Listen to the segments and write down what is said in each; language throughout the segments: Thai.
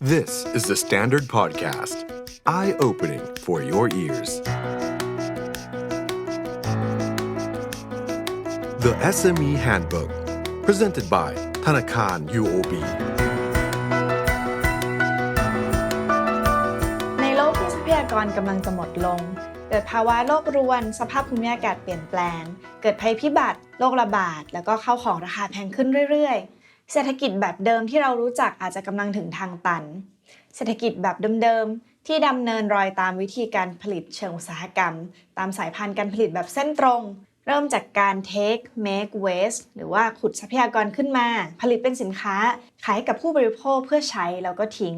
This is the Standard Podcast. Eye opening for your ears. The SME Handbook. Presented by Thanakan UOB. ในโลกที่ทรัพยากรกำลังจะหมดลง เกิดภาวะโลกรวน สภาพภูมิอากาศเปลี่ยนแปลง เกิดภัยพิบัติ โรคระบาด แล้วก็เข้าของราคาแพงขึ้นเรื่อยๆ เศรษฐกิจแบบเดิมที่เรารู้จักอาจจะกำลังถึงทางตัน เศรษฐกิจแบบเดิมๆที่ดำเนินรอยตามวิธีการผลิตเชิงอุตสาหกรรม ตามสายพันธุ์การผลิตแบบเส้นตรง เริ่มจากการ take make waste หรือว่าขุดทรัพยากรขึ้นมา ผลิตเป็นสินค้า ขายกับผู้บริโภคเพื่อใช้แล้วก็ทิ้ง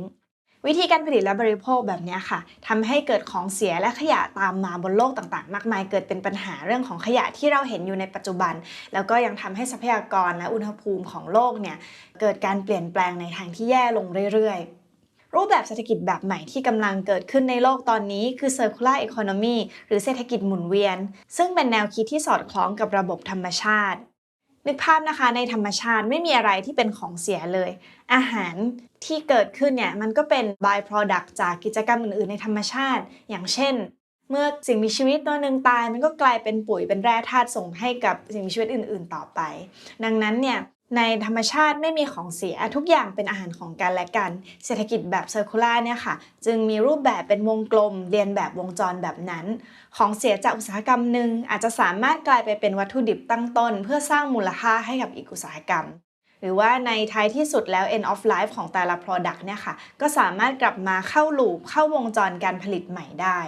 วิธีการผลิตและบริโภคแบบนี้ค่ะทำให้เกิดของเสียและขยะตามมาบนโลกต่างๆ มากมายเกิดเป็นปัญหาเรื่องของขยะที่เราเห็นอยู่ในปัจจุบัน แล้วก็ยังทำให้ทรัพยากรและอุณหภูมิของโลกเนี่ยเกิดการเปลี่ยนแปลงในทางที่แย่ลงเรื่อย ๆรูปแบบเศรษฐกิจแบบใหม่ที่กำลังเกิดขึ้นในโลกตอนนี้คือ circular economy หรือเศรษฐกิจหมุนเวียน ซึ่งเป็นแนวคิดที่สอดคล้องกับระบบธรรมชาติ นึกภาพนะคะในธรรมชาติไม่มีอะไรที่เป็นของเสียเลย อาหารที่เกิดขึ้นเนี่ยมันก็เป็น by product จากกิจกรรมอื่นๆ ในธรรมชาติ อย่างเช่น เมื่อสิ่งมีชีวิตตัวหนึ่งตาย มันก็กลายเป็นปุ๋ยเป็นแร่ธาตุส่งให้กับสิ่งมีชีวิตอื่น ๆ ต่อไป ดังนั้นเนี่ย ในธรรมชาติไม่มีของเสียทุกอย่างเป็นอาหารของกันและกัน เศรษฐกิจแบบเซอร์คูลาร์เนี่ยค่ะ จึงมีรูปแบบเป็นวงกลม เรียนแบบวงจรแบบนั้น ของเสียจากอุตสาหกรรมหนึ่งอาจจะสามารถกลายไปเป็นวัตถุดิบตั้งต้น เพื่อสร้างมูลค่าให้กับอีกอุตสาหกรรม หรือว่าในท้ายที่สุดแล้ว end of life ของแต่ละ product เนี่ยค่ะก็สามารถกลับมาเข้าลูปเข้าวงจรการผลิตใหม่ได้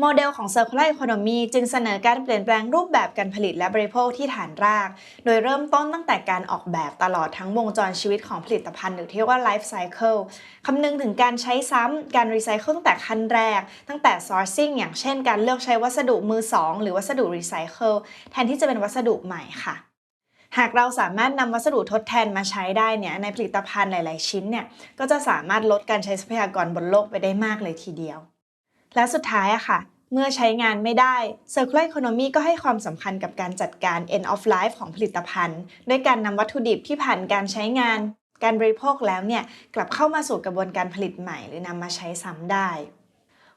โมเดลของ circular economy จึงเสนอการเปลี่ยนแปลงรูปแบบการผลิตและบริโภคที่ฐานราก โดยเริ่มต้นตั้งแต่การออกแบบตลอดทั้งวงจรชีวิตของผลิตภัณฑ์หรือที่เรียกว่า life cycle คำนึงถึงการใช้ซ้ำ การรีไซเคิลตั้งแต่ขั้นแรก ตั้งแต่ sourcing อย่างเช่น การเลือกใช้วัสดุมือสองหรือวัสดุรีไซเคิลแทนที่จะเป็นวัสดุใหม่ค่ะหากเราสามารถนำวัสดุทดแทนมาใช้ได้เนี่ยในผลิตภัณฑ์หลาย ๆ ชิ้นเนี่ยก็จะสามารถลดการใช้ทรัพยากรบนโลกไปได้มากเลยทีเดียว และสุดท้ายอะค่ะ เมื่อใช้งานไม่ได้ Circular Economy ก็ให้ความสำคัญกับการจัดการ end of life ของผลิตภัณฑ์ ด้วยการนำวัตถุดิบที่ผ่านการใช้งาน การบริโภคแล้วเนี่ยกลับเข้ามาสู่กระบวนการผลิตใหม่ หรือนำมาใช้ซ้ำได้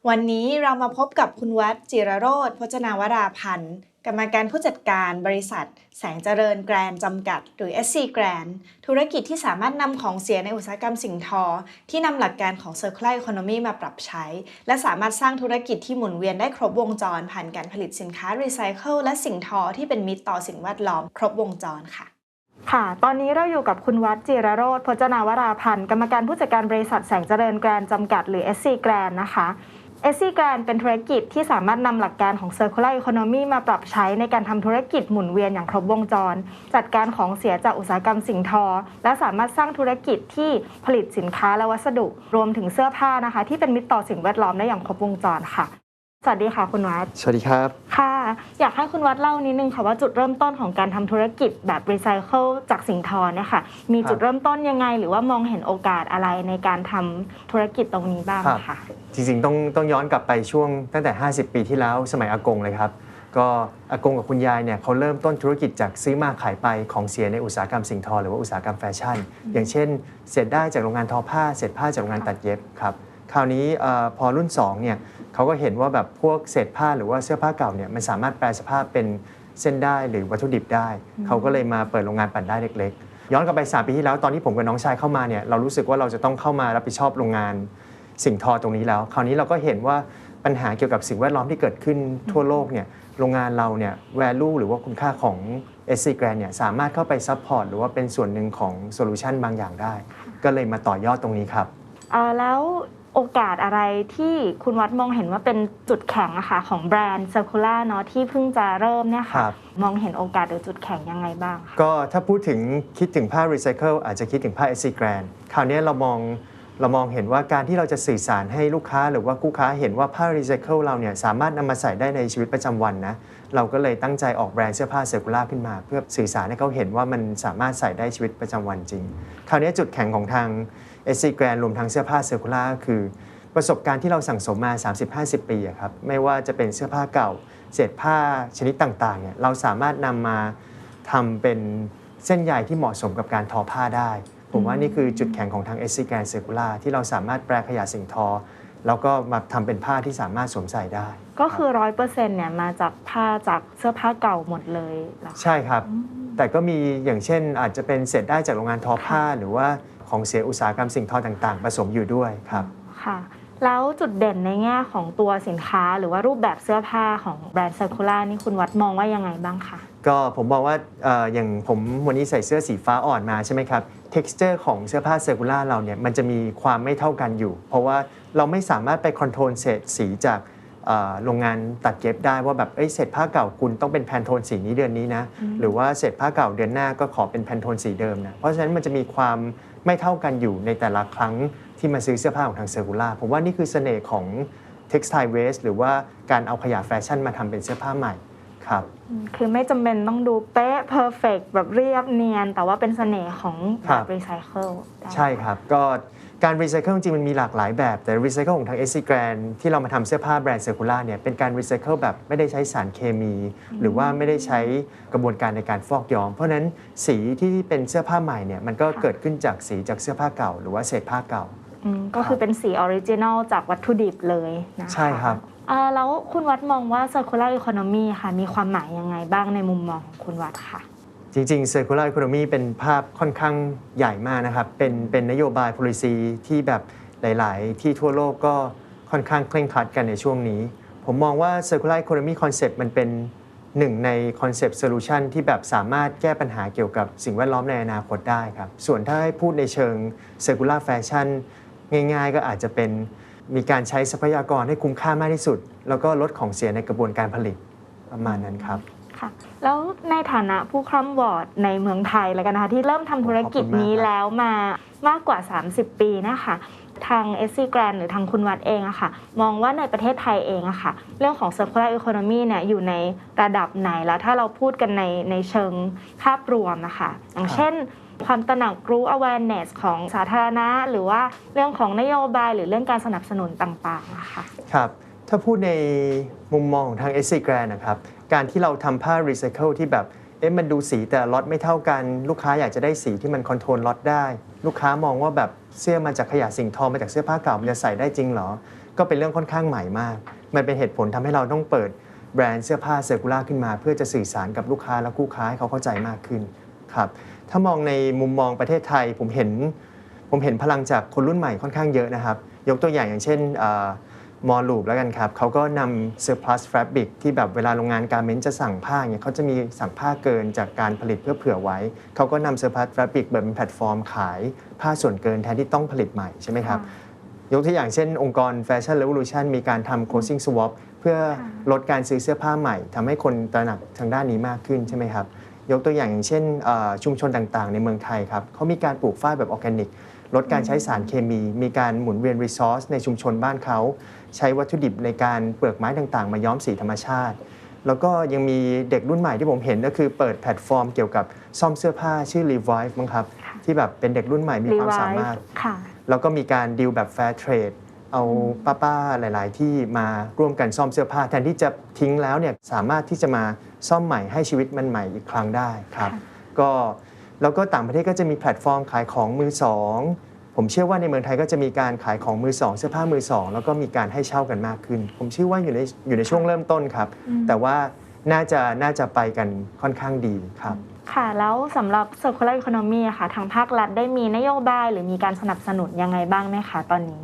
วันนี้เรามาพบกับคุณวัดจิรโรธพจนาวราพันธ์ กรรมการผู้จัดการบริษัท แสงเจริญแกรนจำกัด หรือ SC Grand ธุรกิจที่สามารถนำของเสียในอุตสาหกรรมสิ่งทอ ที่นำหลักการของ Circular Economy มาปรับใช้ และสามารถสร้างธุรกิจที่หมุนเวียนได้ครบวงจร ผ่านการผลิตสินค้ารีไซเคิลและสิ่งทอที่เป็นมิตรต่อสิ่งแวดล้อม ครบวงจรค่ะค่ะ ตอนนี้เราอยู่กับคุณวัดจิรโรธพจนาวราพันธ์ กรรมการผู้จัดการบริษัทแสงเจริญแกรนจำกัด หรือ SC Grand นะคะ SC Grand เป็นธุรกิจที่สามารถนำหลักการของ Circular Economy มาปรับใช้ในการทำธุรกิจหมุนเวียนอย่างครบวงจร จัดการของเสียจากอุตสาหกรรมสิ่งทอ และสามารถสร้างธุรกิจที่ผลิตสินค้าและวัสดุ รวมถึงเสื้อผ้านะคะ ที่เป็นมิตรต่อสิ่งแวดล้อมได้อย่างครบวงจรค่ะ สวัสดีค่ะคุณวัด สวัสดีครับ ค่ะ อยากให้คุณวัดเล่านิดนึงค่ะว่าจุดเริ่มต้นของการทำธุรกิจแบบรีไซเคิลจากสิ่งทอเนี่ยค่ะ มีจุดเริ่มต้นยังไง หรือว่ามองเห็นโอกาสอะไรในการทำธุรกิจตรงนี้บ้างครับค่ะ จริงๆต้องต้องย้อนกลับไปช่วงตั้งแต่ 50 ปีที่แล้วสมัยอากงเลยครับ ก็อากงกับคุณยายเนี่ยเขาเริ่มต้นธุรกิจจากซื้อมาขายไปของเสียในอุตสาหกรรมสิ่งทอ หรือว่าอุตสาหกรรมแฟชั่น อย่างเช่น เศษได้จากโรงงานทอผ้า เศษผ้าจากโรงงานตัดเย็บครับ คราวนี้เออพอรุ่น2เนี่ยเขาก็เห็นว่าแบบพวกเศษผ้าหรือว่าเสื้อผ้าเก่าเนี่ยมันสามารถแปลสภาพเป็นเส้นได้หรือวัตถุดิบได้ เขาก็เลยมาเปิดโรงงานปั่นได้เล็กๆ ย้อนกลับไป3ปีที่แล้วตอนที่ผมกับน้องชายเข้ามาเนี่ยเรารู้สึกว่าเราจะต้องเข้ามารับผิดชอบโรงงานสิ่งทอตรงนี้แล้ว คราวนี้เราก็เห็นว่าปัญหาเกี่ยวกับสิ่งแวดล้อมที่เกิดขึ้นทั่วโลกเนี่ยโรงงานเราเนี่ย value หรือว่าคุณค่าของ SC Grand เนี่ยสามารถเข้าไป support หรือว่าเป็นส่วนหนึ่งของโซลูชันบางอย่างได้ ก็เลยมาต่อยอดตรงนี้ครับเอ่อ แล้วโอกาสอะไรที่คุณวัดมองเห็นว่าเป็นจุดแข็งอะค่ะของแบรนด์ Circular เนาะที่เพิ่งจะเริ่มเนี่ยคค่ะรับมองเห็นโอกาสหรือจุดแข็งยังไงบ้างคะก็ถ้าพูดถึงคิดถึงผ้า recycle อาจจะคิดถึงผ้า SC Grand คราวนี้เรามองเรามองเห็นว่าการที่เราจะสื่อสารให้ลูกค้าหรือว่าคู่ค้าเห็นว่าผ้า recycle เราเนี่ยสามารถนำมาใส่ได้ในชีวิตประจำวันนะเราก็เลยตั้งใจออกแบรนด์เสื้อผ้าเซ r ร์ u ล่าขึ้นมา เพื่อสื่อสารให้เขาเห็นว่ามันสามารถใส่ได้ชีวิตประจำวันจริง คราวนี้จุดแข็งของทาง SC Grand รวมทั้งเสื้อผ้าเซ r ร์ u ล่าคือประสบการณ์ที่เราสั่งสมมา 30-50 ปีอะครับไม่ว่าจะเป็นเสื้อผ้าเก่า เศษผ้าชนิดต่างๆเนี่ยเราสามารถนำมาทำเป็นเส้นใยที่เหมาะสมกับการทอผ้าได้เพผมว่านี่คือจุดแข็งของทาง SC Grand Circular ที่เราสามารถแปลขยะสิ่งทอ แล้วก็มาทำเป็นผ้าที่สามารถสวมใส่ได้ ก็คือร้อยเปอร์เซ็นต์เนี่ยมาจากผ้าจากเสื้อผ้าเก่าหมดเลยเหรอคะใช่ครับ แต่ก็มีอย่างเช่นอาจจะเป็นเศษได้จากโรงงานทอผ้าหรือว่า ของเสียอุตสาหกรรมสิ่งทอต่างๆ ผสมอยู่ด้วยครับค่ะ แล้วจุดเด่นในแง่ของตัวสินค้า หรือว่ารูปแบบเสื้อผ้าของแบรนด์ Circular นี่คุณวัดมองว่ายังไงบ้างคะก็ผมมองว่าเอ่ออย่างผมวันนี้ใส่เสื้อสีฟ้าอ่อนมาใช่ไหมครับ texture ของเสื้อผ้าเซอร์คูล่าเราเนี่ยมันจะมีความไม่เท่ากันอยู่ เพราะว่าเราไม่สามารถไปคอนโทรลเศษสีจากเอ่อ โรงงานตัดเย็บได้ว่าแบบเอ้ยเศษผ้าเก่าคุณต้องเป็นแพนโทนสีนี้เดือนนี้นะหรือว่าเศษผ้าเก่าเดือนหน้าก็ขอเป็นแพนโทนสีเดิมนะเพราะฉะนั้นมันจะมีความไม่เท่ากันอยู่ในแต่ละครั้งที่มาซื้อเสื้อผ้าของทางเซอร์คูล่าผมว่านี่คือเสน่ห์ของ textile waste หรือว่าการเอาขยะแฟชั่นมาทำเป็นเสื้อผ้าใหม่ครับคือไม่จำเป็นต้องดูเป๊ะเพอร์เฟกแบบเรียบเนียน แต่ว่าเป็นเสน่ห์ของครัแบบบรีไซเคิลใช่ครับ ก็ การรีไซเคิลจริงๆมันมีหลากหลายแบบ แต่รีไซเคิลของทาง SC Grand ที่เรามาทำเสื้อผ้าแบรนด์เซอร์คูล่าเนี่ยเป็นการรีไซเคิลแบบไม่ได้ใช้สารเคมี หรือว่าไม่ได้ใช้กระบวนการในการฟอกย้อม เพราะฉะนั้นสีที่เป็นเสื้อผ้าใหม่เนี่ยมันก็เกิดขึ้นจากสีจากเสื้อผ้าเก่า หรือว่าเศษผ้าเก่าก็คือเป็นสีออริจินอลจากวัตถุดิบเลยนะคะใช่ครับอ่าแล้วคุณวัดมองว่า circular economy ค่ะมีความหมายยังไงบ้างในมุมมองของคุณวัดค่ะ จริงๆ Circular Economy เป็นภาพค่อนข้างใหญ่มากนะครับ เป็นเป็นนโยบาย policy ที่แบบหลาย ๆ ที่ทั่วโลกก็ค่อนข้างเคร่งครัดกันในช่วงนี้ ผมมองว่า Circular Economy Concept มันเป็นหนึ่งใน Concept Solution ที่แบบสามารถแก้ปัญหาเกี่ยวกับสิ่งแวดล้อมในอนาคตได้ครับ ส่วนถ้าให้พูดในเชิง Circular Fashion ง่าย ๆ ก็อาจจะเป็นมีการใช้ทรัพยากรให้คุ้มค่ามากที่สุด แล้วก็ลดของเสียในกระบวนการผลิตประมาณนั้นครับ ค่ะ แล้วในฐานะผู้คร่ำวอร์ดในเมืองไทยแล้วกันนะคะ ที่เริ่มทำธุรกิจนี้ขอบคุณมากครับแล้วมามากกว่า 30 ปีนะคะทาง SC Grand หรือทางคุณวัดเองอะค่ะ มองว่าในประเทศไทยเองอะค่ะ เรื่องของ circular economy เนี่ยอยู่ในระดับไหนแล้วถ้าเราพูดกันในในเชิงภาพรวมนะคะ อย่างเช่น ความตระหนักรู้ awareness ของสาธารณะ หรือว่าเรื่องของนโยบายหรือเรื่องการสนับสนุนต่างๆอะค่ะครับ ถ้าพูดในมุมมองของทาง SC Grand นะครับ การที่เราทำผ้ารีไซเคิลที่แบบเอ๊ะมันดูสีแต่ล็อตไม่เท่ากัน ลูกค้าอยากจะได้สีที่มันคอนโทรลล็อตได้ ลูกค้ามองว่าแบบเสื้อมาจากขยะสิ่งทอมาจากเสื้อผ้าเก่ามันจะใส่ได้จริงเหรอ ก็เป็นเรื่องค่อนข้างใหม่มาก มันเป็นเหตุผลทำให้เราต้องเปิดแบรนด์เสื้อผ้าเซอร์คูล่าขึ้นมา เพื่อจะสื่อสารกับลูกค้าและคู่ค้าให้เขาเข้าใจมากขึ้นครับถ้ามองในมุมมองประเทศไทยผมเห็น ผมเห็นพลังจากคนรุ่นใหม่ค่อนข้างเยอะนะครับ ยกตัวอย่างอย่างเช่น มอลูปแล้วกันครับเขาก็นำ surplus fabric ที่แบบเวลาโรงงานการเมนต์จะสั่งผ้าเนี่ยเขาจะมีสั่งผ้าเกินจากการผลิตเพื่อเผื่อไว้ เขาก็นำ surplus fabric เปิดเป็นแพลตฟอร์มขายผ้าส่วนเกินแทนที่ต้องผลิตใหม่ใช่ไหมครับ ยกตัวอย่างเช่น องค์กร Fashion Revolution มีการทำ closing swap เพื่อลดการซื้อเสื้อผ้าใหม่ทำให้คนตระหนักทางด้านนี้มากขึ้นใช่ไหมครับยกตัวอย่างอย่างเช่นเอ่อชุมชนต่างๆ ในเมืองไทยครับเขามีการปลูกฝ้ายแบบออร์แกนิก ลดการใช้สารเคมี มีการหมุนเวียนรีซอสในชุมชนบ้านเขา ใช้วัตถุดิบในการเปลือกไม้ต่างๆ มาย้อมสีธรรมชาติ แล้วก็ยังมีเด็กรุ่นใหม่ที่ผมเห็นก็คือเปิดแพลตฟอร์มเกี่ยวกับซ่อมเสื้อผ้าชื่อ Revive มั้งครับ ที่แบบเป็นเด็กรุ่นใหม่มีความสามารถค่ะแล้วก็มีการดีลแบบแฟร์เทรดเอาป้าๆหลาย ๆ ที่มาร่วมกันซ่อมเสื้อผ้า แทนที่จะทิ้งแล้วเนี่ยสามารถที่จะมาซ่อมใหม่ให้ชีวิตมันใหม่อีกครั้งได้ครับ ก็แล้วก็ต่างประเทศก็จะมีแพลตฟอร์มขายของมือสอง ผมเชื่อว่าในเมืองไทยก็จะมีการขายของมือสองเสื้อผ้ามือสองแล้วก็มีการให้เช่ากันมากขึ้น ผมเชื่อว่าอยู่ในอยู่ในช่วงเริ่มต้นครับ แต่ว่าน่าจะน่าจะไปกันค่อนข้างดีครับ ค่ะ แล้วสำหรับ circular economy อะค่ะ ทางภาครัฐได้มีนโยบายหรือมีการสนับสนุนยังไงบ้างไหมคะตอนนี้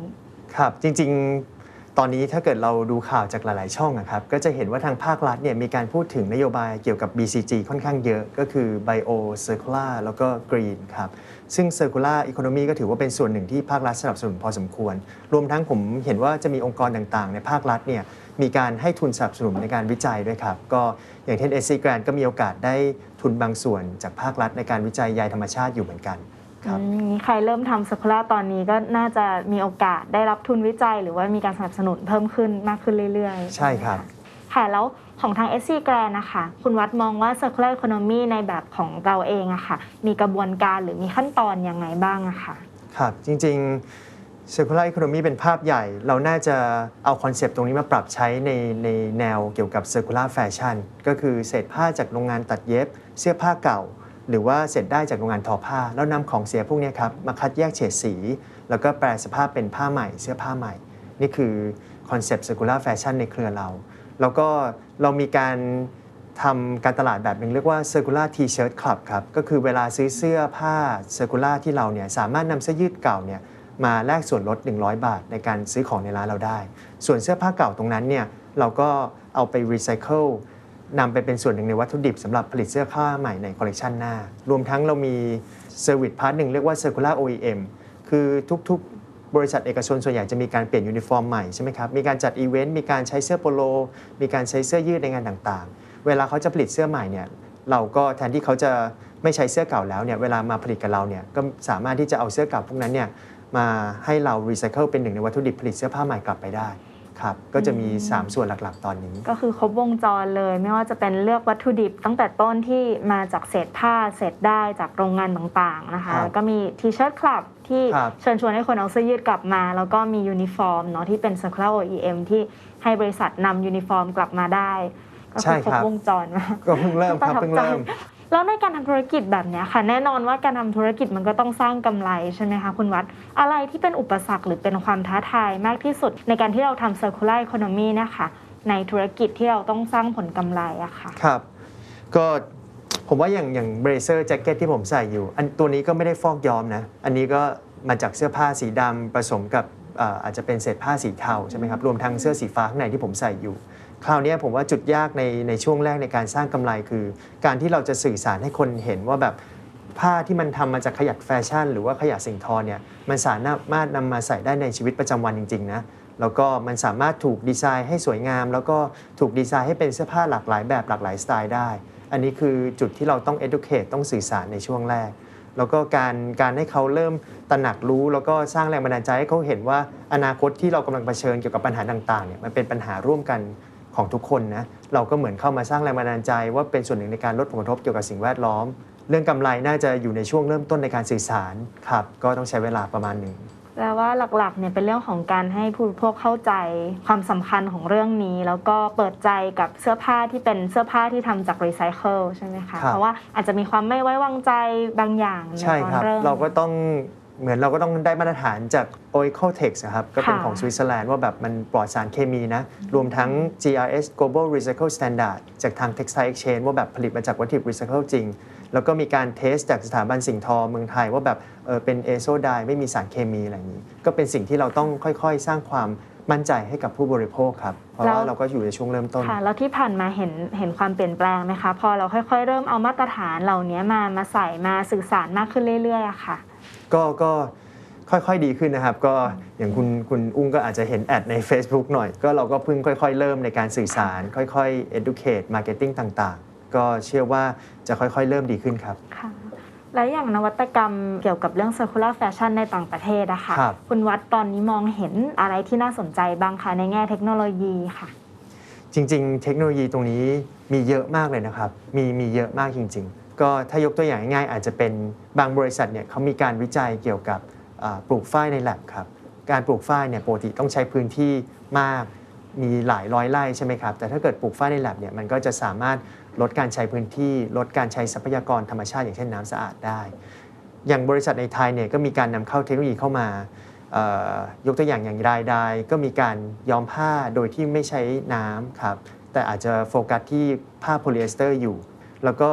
ครับ จริง ๆ ตอนนี้ถ้าเกิดเราดูข่าวจากหลาย ๆ ช่องอะครับก็จะเห็นว่าทางภาครัฐเนี่ยมีการพูดถึงนโยบายเกี่ยวกับ BCG ค่อนข้างเยอะก็คือ Bio Circular แล้วก็ Green ครับซึ่ง Circular Economy ก็ถือว่าเป็นส่วนหนึ่งที่ภาครัฐสนับสนุนพอสมควร รวมทั้งผมเห็นว่าจะมีองค์กรต่าง ๆ ในภาครัฐเนี่ยมีการให้ทุนสนับสนุนในการวิจัยด้วยครับ ก็อย่างเช่น SC Grant ก็มีโอกาสได้ทุนบางส่วนจากภาครัฐในการวิจัยใยธรรมชาติอยู่เหมือนกัน ครับ อืมใครเริ่มทำ circular ตอนนี้ก็น่าจะมีโอกาสได้รับทุนวิจัย หรือว่ามีการสนับสนุนเพิ่มขึ้นมากขึ้นเรื่อยๆใช่ครับค่ะแล้วของทาง SC Grand นะคะ คุณวัดมองว่า circular economy ในแบบของเราเองอะค่ะ มีกระบวนการหรือมีขั้นตอนยังไงบ้างอะค่ะ ครับจริงๆ circular economy เป็นภาพใหญ่ เราน่าจะเอาคอนเซปต์ตรงนี้มาปรับใช้ในในแนวเกี่ยวกับ circular fashion ก็คือเศษผ้าจากโรงงานตัดเย็บ เสื้อผ้าเก่า หรือว่าเสร็จได้จากโรงงานทอผ้า แล้วนำของเสียพวกนี้ครับมาคัดแยกเฉดสี แล้วก็แปลสภาพเป็นผ้าใหม่ เสื้อผ้าใหม่ นี่คือคอนเซปต์ circular fashion ในเครือเรา แล้วก็เรามีการทำการตลาดแบบหนึ่งเรียกว่า circular t-shirt club ครับ ก็คือเวลาซื้อเสื้อผ้า circular ที่เราเนี่ยสามารถนำเสื้อยืดเก่าเนี่ยมาแลกส่วนลด 100 บาท ในการซื้อของในร้านเราได้ ส่วนเสื้อผ้าเก่าตรงนั้นเนี่ยเราก็เอาไปรีไซเคิล นำไปเป็นส่วนหนึ่งในวัตถุดิบสำหรับผลิตเสื้อผ้าใหม่ในคอลเลกชันหน้า รวมทั้งเรามีเซอร์วิสพาร์ทหนึ่งเรียกว่า circular OEM คือทุกๆ บริษัทเอกชนส่วนใหญ่จะมีการเปลี่ยนยูนิฟอร์มใหม่ใช่ไหมครับ มีการจัดอีเวนต์ มีการใช้เสื้อโปโล มีการใช้เสื้อยืดในงานต่างๆ เวลาเขาจะผลิตเสื้อใหม่เนี่ย เราก็แทนที่เขาจะไม่ใช้เสื้อเก่าแล้วเนี่ย เวลามาผลิตกับเราเนี่ย ก็สามารถที่จะเอาเสื้อเก่าพวกนั้นเนี่ยมาให้เรารีไซเคิลเป็นหนึ่งในวัตถุดิบผลิตเสื้อผ้าใหม่กลับไปได้ ครับก็จะมี 3 ส่วนหลักๆ ตอนนี้ ก็คือครบวงจรเลย ไม่ว่าจะเป็นเลือกวัตถุดิบตั้งแต่ต้นที่มาจากเศษผ้าเศษได้จากโรงงานต่างๆนะคะครับแล้วก็มีทีเชิร์ตคลับที่ครับเชิญชวนให้คนเอาเสื้อยืดกลับมา แล้วก็มียูนิฟอร์มเนาะที่เป็น Circular OEM ที่ให้บริษัทนำยูนิฟอร์มกลับมาได้ ก็ใช่คือครครับบ วงจรมากก็เพิ่งเริ่มครับประทับเพิ่งใจเริ่ม แล้วในการทำธุรกิจแบบนี้ค่ะ แน่นอนว่าการทำธุรกิจมันก็ต้องสร้างกำไรใช่ไหมคะคุณวัด อะไรที่เป็นอุปสรรคหรือเป็นความท้าทายมากที่สุด ในการที่เราทำ circular economy นะคะในธุรกิจที่เราต้องสร้างผลกำไรอะค่ะครับก็ผมว่าอย่างอย่างเบรเซอร์แจ็คเก็ตที่ผมใส่อยู่ อันตัวนี้ก็ไม่ได้ฟอกย้อมนะ อันนี้ก็มาจากเสื้อผ้าสีดำผสมกับออาจจะเป็นเศษผ้าสีเทาใช่ไหมครับรวมทั้งเสื้อสีฟ้าข้างในที่ผมใส่อยู่ คราวนี้ผมว่าจุดยากในในช่วงแรกในการสร้างกำไรคือ การที่เราจะสื่อสารให้คนเห็นว่าแบบผ้าที่มันทำมาจากขยะแฟชั่น หรือว่าขยะสิ่งทอเนี่ยมันสามารถนำมาใส่ได้ในชีวิตประจำวันจริงๆนะแล้วก็มันสามารถถูกดีไซน์ให้สวยงาม แล้วก็ถูกดีไซน์ให้เป็นเสื้อผ้าหลากหลายแบบหลากหลายสไตล์ได้ อันนี้คือจุดที่เราต้อง educate ต้องสื่อสารในช่วงแรก แล้วก็การการให้เขาเริ่มตระหนักรู้ แล้วก็สร้างแรงบันดาลใจให้เขาเห็นว่าอนาคตที่เรากำลังเผชิญเกี่ยวกับปัญหาต่างๆเนี่ยมันเป็นปัญหาร่วมกัน ของทุกคนนะเราก็เหมือนเข้ามาสร้างแรงบันดาลใจ ว่าเป็นส่วนหนึ่งในการลดผลกระทบเกี่ยวกับสิ่งแวดล้อม เรื่องกำไรน่าจะอยู่ในช่วงเริ่มต้นในการสื่อสารครับก็ต้องใช้เวลาประมาณหนึ่งแปลว่าหลักๆเนี่ยเป็นเรื่องของการให้ผู้บริโภคเข้าใจความสำคัญของเรื่องนี้ แล้วก็เปิดใจกับเสื้อผ้าที่เป็นเสื้อผ้าที่ทำจากรีไซเคิลใช่ไหมคะครับเพราะว่าอาจจะมีความไม่ไว้วางใจบางอย่างในใช่ตอนครับเริ่มเราก็ต้อง เหมือนเราก็ต้องได้มาตรฐานจาก Oracle Tex นะครับ ก็เป็นค่ะของสวิตเซอร์แลนด์ว่าแบบมันปลอดสารเคมีนะ รวมทั้ง GRS Global Recycle Standard จากทาง Textile Exchange ว่าแบบผลิตมาจากวัตถุดิบ Recycle จริง แล้วก็มีการเทสจากสถาบันสิ่งทอเมืองไทยว่าแบบเออเป็นเอโซไดไม่มีสารเคมีอะไรอย่างนี้ ก็เป็นสิ่งที่เราต้องค่อยๆ สร้างความมั่นใจให้กับผู้บริโภคครับ เพราะว่าเราก็อยู่ในช่วงเริ่มต้นค่ะแล้วที่ผ่านมาเห็นเห็นความเปลี่ยนแปลงไหมคะ พอเราค่อยๆ เริ่มเอามาตรฐานเหล่านี้มามาใส่มาสื่อสารมากขึ้นเรื่อยๆอะค่ะ ก็ก็ค่อยๆดีขึ้นนะครับ ก็อย่างคุณคุณอุ้งก็อาจจะเห็นแอดใน Facebook หน่อย ก็เราก็เพิ่งค่อย ๆ เริ่มในการสื่อสาร ค่อยๆ educate marketing ต่างๆ ก็เชื่อว่าจะค่อยๆ เริ่มดีขึ้นครับค่ะและอย่างนวัตกรรมเกี่ยวกับเรื่อง circular fashion ในต่างประเทศอะค่ะครับคุณวัดตอนนี้มองเห็นอะไรที่น่าสนใจบ้างคะในแง่เทคโนโลยีค่ะ จริง ๆ เทคโนโลยีตรงนี้มีเยอะมากเลยนะครับ มีมีเยอะมากจริง ๆ ก็ถ้ายกตัวอย่างง่ายๆ อาจจะเป็นบางบริษัทเนี่ยเขามีการวิจัยเกี่ยวกับปลูกฝ้ายในแลบครับ การปลูกฝ้ายเนี่ยปกติต้องใช้พื้นที่มากมีหลายร้อยไร่ใช่ไหมครับ แต่ถ้าเกิดปลูกฝ้ายในแลบเนี่ยมันก็จะสามารถลดการใช้พื้นที่ ลดการใช้ทรัพยากรธรรมชาติอย่างเช่นน้ำสะอาดได้ อย่างบริษัทในไทยเนี่ยก็มีการนำเข้าเทคโนโลยีเข้ามายกตัวอย่างอย่างรายได้ก็มีการย้อมผ้าโดยที่ไม่ใช้น้ำครับแต่อาจจะโฟกัสที่ผ้าโพลีเอสเตอร์อยู่ แล้วก็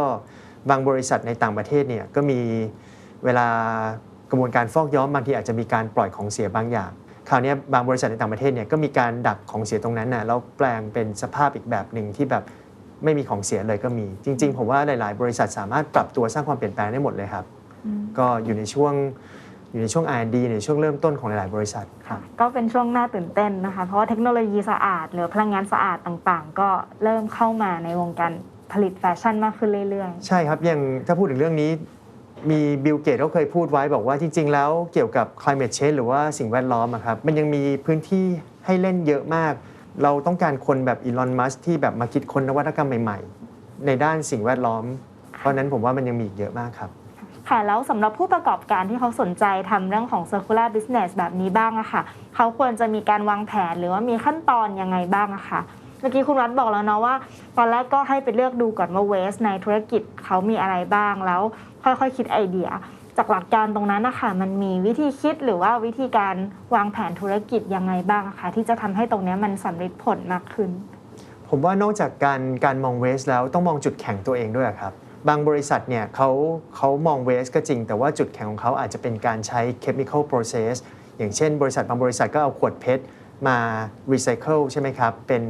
บางบริษัทในต่างประเทศเนี่ยก็มีเวลากระบวนการฟอกย้อมบางทีอาจจะมีการปล่อยของเสียบางอย่างคราวนี้บางบริษัทในต่างประเทศเนี่ยก็มีการดักของเสียตรงนั้นนะแล้วแปลงเป็นสภาพอีกแบบหนึ่งที่แบบไม่มีของเสียเลยก็มี จริง ๆ ผมว่าหลาย ๆ บริษัทสามารถปรับตัวสร้างความเปลี่ยนแปลงได้หมดเลยครับ ก็อยู่ในช่วงอยู่ในช่วง R&D ในช่วงเริ่มต้นของหลาย ๆ บริษัทครับก็เป็นช่วงน่าตื่นเต้นนะคะ เพราะว่าเทคโนโลยีสะอาด หรือพลังงานสะอาดต่างๆ ก็เริ่มเข้ามาในวงการ ผลิตแฟชั่นมากขึ้นเรื่อยใช่ครับอย่างถ้าพูดถึงเรื่องนี้มีบิลเกตเขาเคยพูดไว้บอกว่าจริง ๆ แล้วเกี่ยวกับ climate change หรือว่าสิ่งแวดล้อมอะครับมันยังมีพื้นที่ให้เล่นเยอะมาก เราต้องการคนแบบอีลอนมัสที่แบบมาคิดค้นนวัตกรรมใหม่ ๆ ในด้านสิ่งแวดล้อม เพราะฉะนั้นผมว่ามันยังมีอีกเยอะมากครับๆค่ะแล้วสำหรับผู้ประกอบการที่เขาสนใจทำเรื่องของ circular business แบบนี้บ้างอะค่ะเขาควรจะมีการวางแผนหรือว่ามีขั้นตอนยังไงบ้างอะค่ะ เมื่อกี้คุณวัดบอกแล้วเนาะว่า ตอนแรกก็ให้ไปเลือกดูก่อนว่าเวสในธุรกิจเขามีอะไรบ้างแล้ว ค่อยๆคิดไอเดีย จากหลักการตรงนั้นนะคะมันมีวิธีคิดหรือว่าวิธีการวางแผนธุรกิจยังไงบ้างคะที่จะทำให้ตรงนี้มันสำเร็จผลมากขึ้น ผมว่านอกจากการการมองเวสแล้วต้องมองจุดแข็งตัวเองด้วยครับบางบริษัทเนี่ยเขาเขามองเวสก็จริง แต่ว่าจุดแข็งของเขาอาจจะเป็นการใช้ chemical process อย่างเช่นบริษัทบางบริษัทก็เอาขวดเพชร มา recycle ใช่ไหมครับ เป็น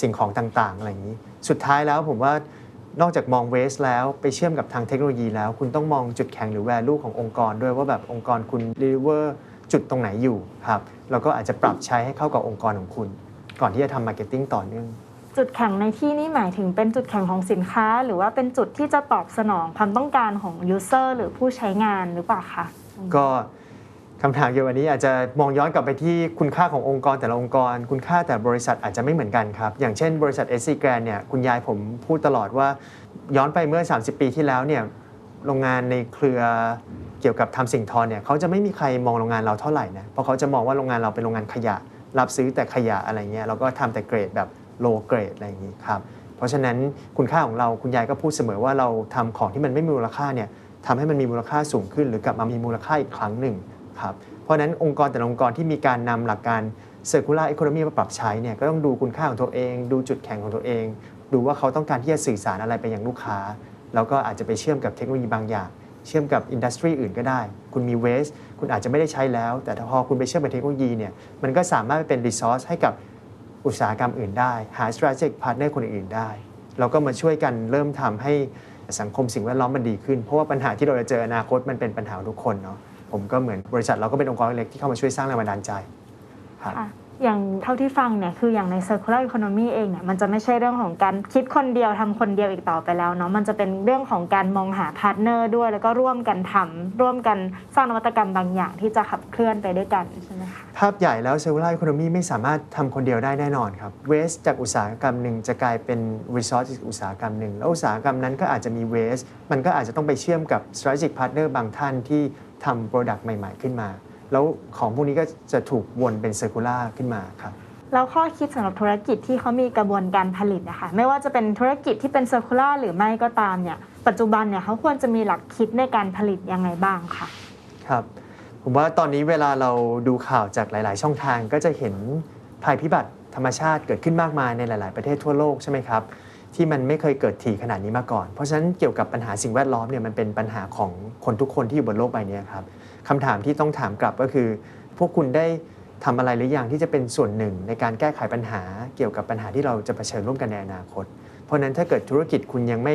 สิ่งของต่างๆ อะไรอย่างนี้ สุดท้ายแล้วผมว่านอกจากมองเวสแล้วไปเชื่อมกับทางเทคโนโลยีแล้ว คุณต้องมองจุดแข็งหรือ value ขององค์กรด้วยว่าแบบองค์กรคุณ deliver จุดตรงไหนอยู่ครับแล้วก็อาจจะปรับใช้ให้เข้ากับองค์กรของคุณ ก่อนที่จะทำ marketing ต่อเนื่องจุดแข็งในที่นี้หมายถึงเป็นจุดแข็งของสินค้า หรือว่าเป็นจุดที่จะตอบสนองความต้องการของ user หรือผู้ใช้งานหรือเปล่าคะก็ คำถามเกี่ยวกับนนี้อาจจะมองย้อนกลับไปที่คุณค่าขององค์กรแต่ละองค์กร คุณค่าแต่บริษัทอาจจะไม่เหมือนกันครับ อย่างเช่นบริษัท SC Grand เนี่ยคุณยายผมพูดตลอดว่าย้อนไปเมื่อ 30 ปีที่แล้วเนี่ยโรงงานในเครือเกี่ยวกับทำสิ่งทอเนี่ยเขาจะไม่มีใครมองโรงงานเราเท่าไหร่นะเพราะเขาจะมองว่าโรงงานเราเป็นโรงงานขยะ รับซื้อแต่ขยะอะไรเงี้ยแล้วก็ทำแต่เกรดแบบโลเกรดอะไรอย่างนี้ครับเพราะฉะนั้นคุณค่าของเราคุณยายก็พูดเสมอว่าเราทำของที่มันไม่มีมูลค่าเนี่ยทำให้มันมีมูลค่าสูงขึ้น หรือกลับมามีมูลค่าอีกครั้งหนึ่ง ครับเพราะฉะนั้นองค์กรแต่ละองค์กรที่มีการนำหลักการ circular economy มาปรับใช้เนี่ยก็ต้องดูคุณค่าของตัวเอง ดูจุดแข็งของตัวเอง ดูว่าเขาต้องการที่จะสื่อสารอะไรไปยังลูกค้า แล้วก็อาจจะไปเชื่อมกับเทคโนโลยีบางอย่าง เชื่อมกับอินดัสทรีอื่นก็ได้ คุณมีเวสคุณอาจจะไม่ได้ใช้แล้ว แต่ถ้าพอคุณไปเชื่อมกับเทคโนโลยีเนี่ยมันก็สามารถไปเป็นรีซอสให้กับอุตสาหกรรมอื่นได้ หา strategic partner คนอื่นได้ เราก็มาช่วยกันเริ่มทำให้สังคมสิ่งแวดล้อมมันดีขึ้น เพราะว่าปัญหาที่เราจะเจออนาคตมันเป็นปัญหาทุกคนเนาะ ผมก็เหมือนบริษัทเราก็เป็นองค์กรเล็กที่เข้ามาช่วยสร้างแรงบันดาลใจครับค่ะอย่างเท่าที่ฟังเนี่ยคืออย่างใน circular economy เองเนี่ยมันจะไม่ใช่เรื่องของการคิดคนเดียวทำคนเดียวอีกต่อไปแล้วเนาะมันจะเป็นเรื่องของการมองหาพาร์ทเนอร์ด้วย แล้วก็ร่วมกันทำร่วมกันสร้างนวัตกรรมบางอย่างที่จะขับเคลื่อนไปด้วยกันใช่ไหมคะภาพใหญ่แล้ว circular economy ไม่สามารถทำคนเดียวได้แน่นอนครับ waste จากอุตสาหกรรมหนึ่งจะกลายเป็น resource จากอุตสาหกรรมหนึ่งแล้วอุตสาหกรรมนั้นก็อาจจะมี waste มันก็อาจจะต้องไปเชื่อมกับ strategic partner บางท่านที่ ทำ product ใหม่ ๆ ขึ้นมา แล้วของพวกนี้ก็จะถูกวนเป็น circular ขึ้นมาครับแล้วข้อคิดสำหรับธุรกิจที่เขามีกระบวนการผลิตนะคะไม่ว่าจะเป็นธุรกิจที่เป็น circular หรือไม่ก็ตามเนี่ยปัจจุบันเนี่ยเขาควรจะมีหลักคิดในการผลิตยังไงบ้างคะครับผมว่าตอนนี้เวลาเราดูข่าวจากหลาย ๆ ช่องทางก็จะเห็นภัยพิบัติธรรมชาติเกิดขึ้นมากมายในหลาย ๆ ประเทศทั่วโลกใช่ไหมครับ ที่มันไม่เคยเกิดถี่ขนาดนี้มาก่อน เพราะฉะนั้นเกี่ยวกับปัญหาสิ่งแวดล้อมเนี่ยมันเป็นปัญหาของคนทุกคนที่อยู่บนโลกใบนี้ครับคำถามที่ต้องถามกลับก็คือ พวกคุณได้ทำอะไรหรือยังที่จะเป็นส่วนหนึ่งในการแก้ไขปัญหาเกี่ยวกับปัญหาที่เราจะเผชิญร่วมกันในอนาคต เพราะนั้นถ้าเกิดธุรกิจคุณยังไม่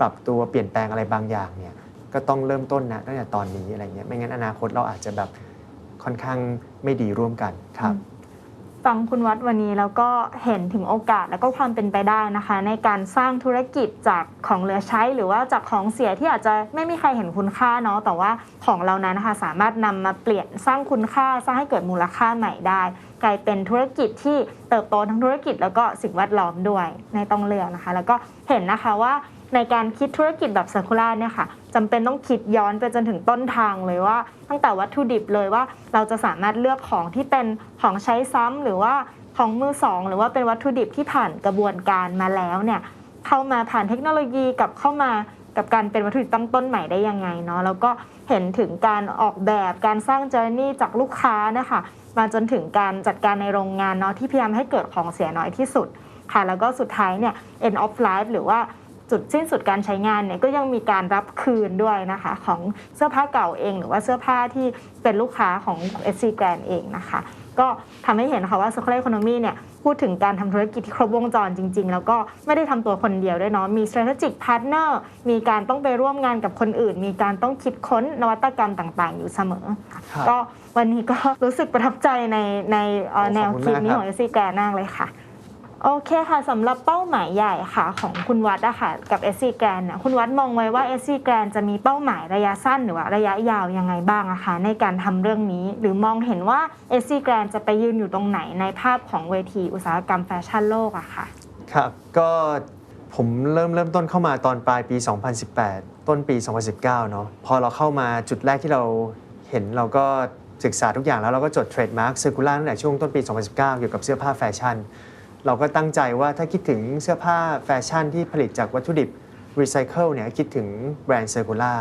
ปรับตัวเปลี่ยนแปลงอะไรบางอย่างเนี่ยก็ต้องเริ่มต้นนะตั้งแต่ตอนนี้อะไรเงี้ยไม่งั้นอนาคตเราอาจจะแบบค่อนข้างไม่ดีร่วมกันครับ ฟังคุณวัดวันนี้แล้วก็เห็นถึงโอกาสแล้วก็ความเป็นไปได้นะคะ ในการสร้างธุรกิจจากของเหลือใช้ หรือว่าจากของเสียที่อาจจะไม่มีใครเห็นคุณค่าเนาะแต่ว่าของเรานั้นนะคะสามารถนำมาเปลี่ยนสร้างคุณค่าสร้างให้เกิดมูลค่าใหม่ได้ กลายเป็นธุรกิจที่เติบโตทั้งธุรกิจ แล้วก็สิ่งแวดล้อมด้วยในต้องเลือกนะคะ แล้วก็เห็นนะคะว่า ในการคิดธุรกิจแบบ circular เนี่ยค่ะจำเป็นต้องคิดย้อนไปจนถึงต้นทางเลยว่า ตั้งแต่วัตถุดิบเลยว่า เราจะสามารถเลือกของที่เป็นของใช้ซ้ำหรือว่าของมือสองหรือว่าเป็นวัตถุดิบที่ผ่านกระบวนการมาแล้วเนี่ยเข้ามาผ่านเทคโนโลยีกับเข้ามากับการเป็นวัตถุดิบตั้งต้นใหม่ได้ยังไงเนาะแล้วก็เห็นถึงการออกแบบการสร้างเจอร์นี่จากลูกค้านะคะมาจนถึงการจัดการในโรงงานเนาะที่พยายามให้เกิดของเสียน้อยที่สุดค่ะแล้วก็สุดท้ายเนี่ย end of life หรือว่า จุดสิ้นสุดการใช้งานเนี่ยก็ยังมีการรับคืนด้วยนะคะ ของเสื้อผ้าเก่าเอง หรือว่าเสื้อผ้าที่เป็นลูกค้าของ SC Grand เองนะคะ ก็ทำให้เห็นค่ะว่า circular economy เนี่ยพูดถึงการทำธุรกิจที่ครบวงจรจริง ๆ แล้วก็ไม่ได้ทำตัวคนเดียวด้วยเนาะมี strategic partner มีการต้องไปร่วมงานกับคนอื่น มีการต้องคิดค้นนวัตกรรมต่างๆ อยู่เสมอครับก็วันนี้ก็รู้สึกประทับใจในในเอ่อโอ้แนวขอบคุณคิดนี้มากของครับ SC Grand มากเลยค่ะ โอเคค่ะสำหรับเป้าหมายใหญ่ค่ะของคุณวัดอะค่ะกับ SC Grand เนี่ยคุณวัดมองไว้ว่า SC Grand จะมีเป้าหมายระยะสั้นหรือว่าระยะยาวยังไงบ้างอะคะในการทำเรื่องนี้ หรือมองเห็นว่า SC Grand จะไปยืนอยู่ตรงไหนในภาพของเวทีอุตสาหกรรมแฟชั่นโลกอะค่ะครับก็ผมเริ่มเริ่มต้นเข้ามาตอนปลายปี 2018 ต้นปี 2019 เนาะพอเราเข้ามาจุดแรกที่เราเห็นเราก็ศึกษาทุกอย่างแล้วเราก็จดเทรดมาร์คเซอร์คูลาตั้งแต่ช่วงต้นปี 2019 เกี่ยวกับเสื้อผ้าแฟชั่น เราก็ตั้งใจว่าถ้าคิดถึงเสื้อผ้าแฟชั่นที่ผลิตจากวัตถุดิบรีไซเคิลเนี่ยคิดถึงแบรนด์เซอร์คูล่า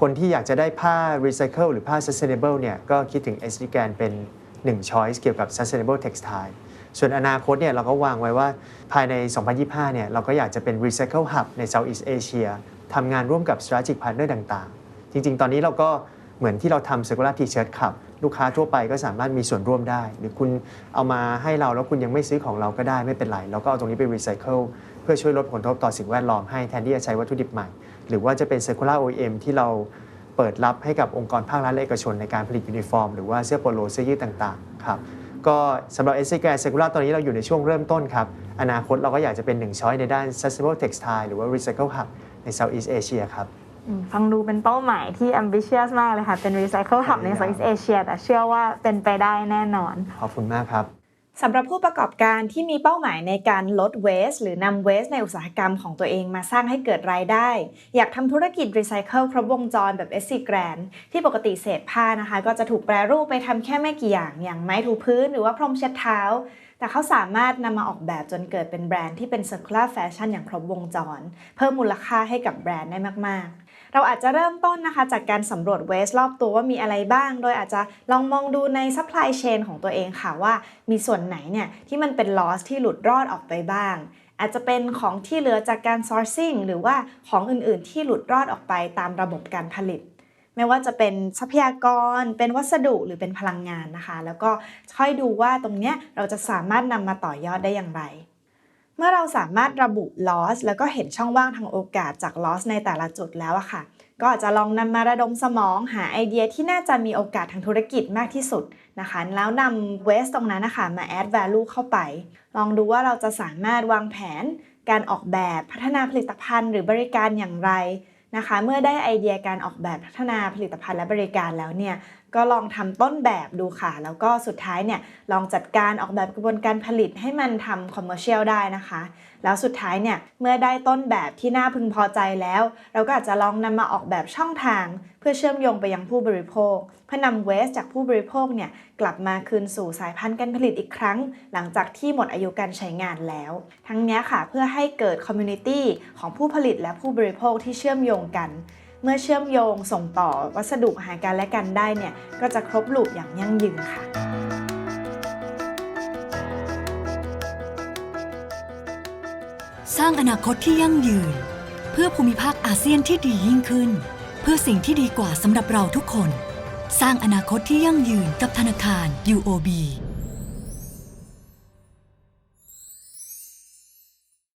คนที่อยากจะได้ผ้ารีไซเคิลหรือผ้า sustainable เนี่ยก็คิดถึง s d g a n เป็น1 choice เกี่ยวกับ sustainable textile ส่วนอนาคตเนี่ยเราก็วางไว้ว่าภายใน 2025 เนี่ยเราก็อยากจะเป็น recycle hub ใน Southeast Asia ทำงานร่วมกับ strategic partner ต่างๆ จริง ๆ ตอนนี้เราก็เหมือนที่เราทำ circular t-shirt ขับ ลูกค้าทั่วไปก็สามารถมีส่วนร่วมได้ หรือคุณเอามาให้เราแล้วคุณยังไม่ซื้อของเราก็ได้ไม่เป็นไรเราก็เอาตรงนี้ไป recycle เพื่อช่วยลดผลกระทบต่อสิ่งแวดล้อมให้แทนที่จะใช้วัตถุดิบใหม่ หรือว่าจะเป็น circular OEM ที่เราเปิดรับให้กับองค์กรภาครัฐและเอกชนในการผลิตยูนิฟอร์ม หรือว่าเสื้อโปโลเสื้อยืดต่างๆครับก็สำหรับ s อ g r a Circular ตอนนี้เราอยู่ในช่วงเริ่มต้นครับ อนาคตเราก็อยากจะเป็นหนึ่งช้อยในด้าน sustainable textile หรือว่า recycle hub ใน Southeast Asia ครับอืม ฟังดูเป็นเป้าหมายที่ ambitious มากเลยค่ะ เป็น recycle hub ใน Southeast Asia แต่เชื่อว่าเป็นไปได้แน่นอน ขอบคุณมากครับสำหรับผู้ประกอบการที่มีเป้าหมายในการลดเวสหรือนำเวสในอุตสาหกรรมของตัวเองมาสร้างให้เกิดรายได้ อยากทำธุรกิจรีไซเคิลครบวงจรแบบ SC Grand ที่ปกติเศษผ้านะคะ ก็จะถูกแปรรูปไปทำแค่ไม่กี่อย่าง อย่างไม้ถูพื้นหรือว่าพรมเช็ดเท้า แต่เขาสามารถนำมาออกแบบจนเกิดเป็นแบรนด์ที่เป็น circular fashion อย่างครบวงจร เพิ่มมูลค่าให้กับแบรนด์ได้มากๆ เราอาจจะเริ่มต้นนะคะจากการสำรวจเวสรอบตัวว่ามีอะไรบ้าง โดยอาจจะลองมองดูใน supply chain ของตัวเองค่ะว่ามีส่วนไหนเนี่ยที่มันเป็น loss ที่หลุดรอดออกไปบ้าง อาจจะเป็นของที่เหลือจากการ sourcing หรือว่าของอื่นๆ ที่หลุดรอดออกไปตามระบบการผลิตไม่ว่าจะเป็นทรัพยากร เป็นวัสดุหรือเป็นพลังงานนะคะ แล้วก็ค่อยดูว่าตรงเนี้ยเราจะสามารถนำมาต่อยอดได้อย่างไร เมื่อเราสามารถระบุ loss แล้วก็เห็นช่องว่างทางโอกาสจาก loss ในแต่ละจุดแล้วอะค่ะ ก็อาจจะลองนำมาระดมสมองหาไอเดียที่น่าจะมีโอกาสทางธุรกิจมากที่สุดนะคะ แล้วนำ waste ตรงนั้นนะคะมา add value เข้าไป ลองดูว่าเราจะสามารถวางแผนการออกแบบพัฒนาผลิตภัณฑ์หรือบริการอย่างไร นะคะ เมื่อได้ไอเดียการออกแบบพัฒนาผลิตภัณฑ์และบริการแล้วเนี่ยก็ลองทำต้นแบบดูค่ะ แล้วก็สุดท้ายเนี่ยลองจัดการออกแบบกระบวนการผลิตให้มันทำคอมเมอร์เชียลได้นะคะ แล้วสุดท้ายเนี่ยเมื่อได้ต้นแบบที่น่าพึงพอใจแล้ว เราก็อาจจะลองนำมาออกแบบช่องทาง เพื่อเชื่อมโยงไปยังผู้บริโภคเพื่อนำเวสจากผู้บริโภคเนี่ยกลับมาคืนสู่สายพันธุ์การผลิตอีกครั้ง หลังจากที่หมดอายุการใช้งานแล้ว ทั้งนี้ค่ะเพื่อให้เกิดคอมมูนิตี้ของผู้ผลิตและผู้บริโภคที่เชื่อมโยงกันเมื่อเชื่อมโยงส่งต่อวัสดุหากันและกันได้เนี่ย ก็จะครบลูปอย่างยั่งยืนค่ะ สร้างอนาคตที่ยั่งยืน เพื่อภูมิภาคอาเซียนที่ดียิ่งขึ้น เพื่อสิ่งที่ดีกว่าสำหรับเราทุกคน สร้างอนาคตที่ยั่งยืนกับธนาคาร UOB